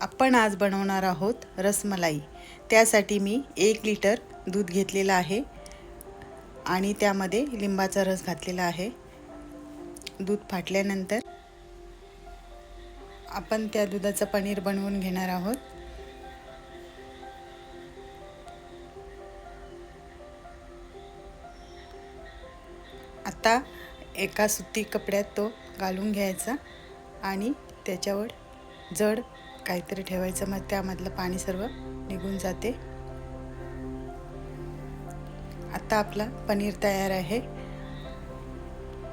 आपण आज बनवणार आहोत रसमलाई. त्यासाठी मी एक लिटर दूध घेतलेलं आहे आणि त्यामध्ये लिंबाचा रस घातलेला आहे. दूध फाटल्यानंतर आपण त्या दुधाचं पनीर बनवून घेणार आहोत. आता एका सुती कपड्यात तो घालून घ्यायचा आणि त्याच्यावर जड काहीतरी ठेवायचं मग त्यामधलं पाणी सर्व निघून जाते. आता आपला पनीर तयार आहे.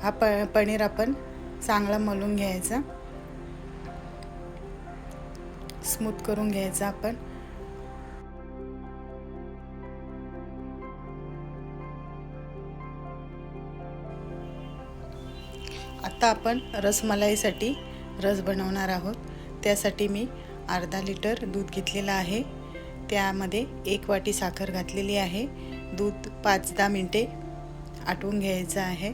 हा प पनीर आपण चांगला मलून घ्यायचा. स्मूथ करून घ्यायचा आपण. आता आपण रसमलाईसाठी रस बनवणार आहोत. त्यासाठी मी अर्धा लिटर दूध घेतलेलं आहे. त्यामध्ये एक वाटी साखर घातलेली आहे. दूध पाच दहा मिनटे आटवून घ्यायचं आहे.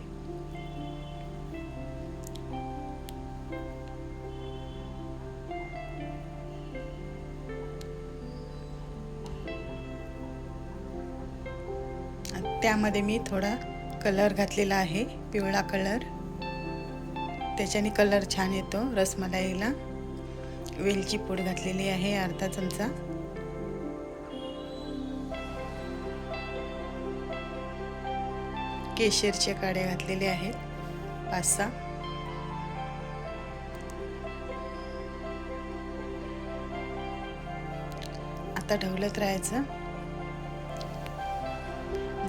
त्यामध्ये मी थोडा कलर घातलेला आहे पिवळा कलर. त्याच्याने कलर छान येतो रसमलाईला. वेलची पूड घातलेली आहे अर्धा चमचा. केशरचे काडे घातलेले आहेत पाच सहा आता ढवलत राहायचं.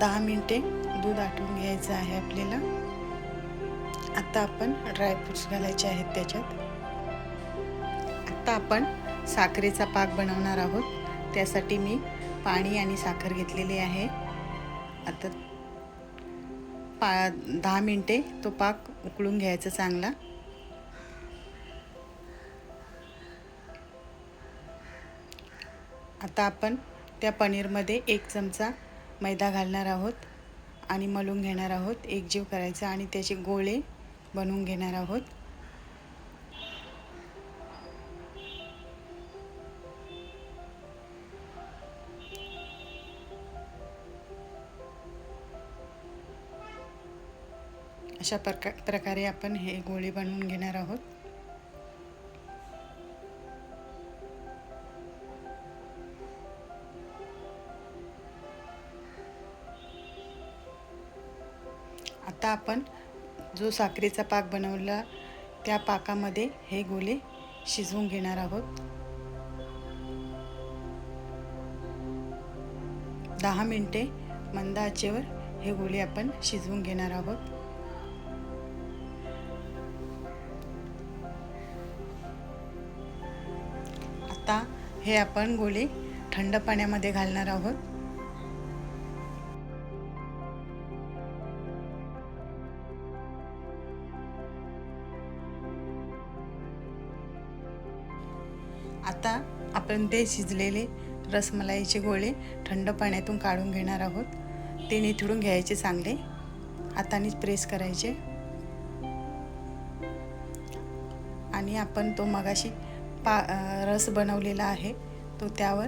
दहा मिनिटे दूध आठवून घ्यायचं आहे आपल्याला. आता आपण ड्रायफ्रुट्स घालायचे आहेत त्याच्यात. आता आपण साखरेचा पाक बनवणार आहोत. त्यासाठी मी पाणी आणि साखर घेतलेली आहे. आता पा दहा मिनटे तो पाक उकळून घ्यायचा चांगला. आता आपण त्या पनीरमध्ये एक चमचा मैदा घालणार आहोत आणि मलून घेणार आहोत. एकजीव करायचा आणि त्याचे गोळे बनवून घेणार आहोत. अशा प्रका प्रकारे आपण हे गोळे बनवून घेणार आहोत. आता आपण जो साखरेचा पाक बनवला त्या पाकामध्ये हे गोले शिजवून घेणार आहोत. दहा मिनटे मंद आचेवर हे गोले आपण शिजवून घेणार आहोत. आता हे आपण गोळे थंड पाण्यामध्ये घालणार आहोत. आता आपण ते शिजलेले रसमलाईचे गोळे थंड पाण्यातून काढून घेणार आहोत. ते निथळून घ्यायचे चांगले. हातानेच प्रेस करायचे. आणि आपण तो मगाशी पा रस बनवलेला आहे. तो त्यावर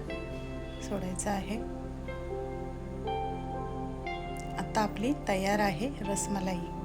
सोडायचा आहे. आता आपली तयार आहे रसमलाई.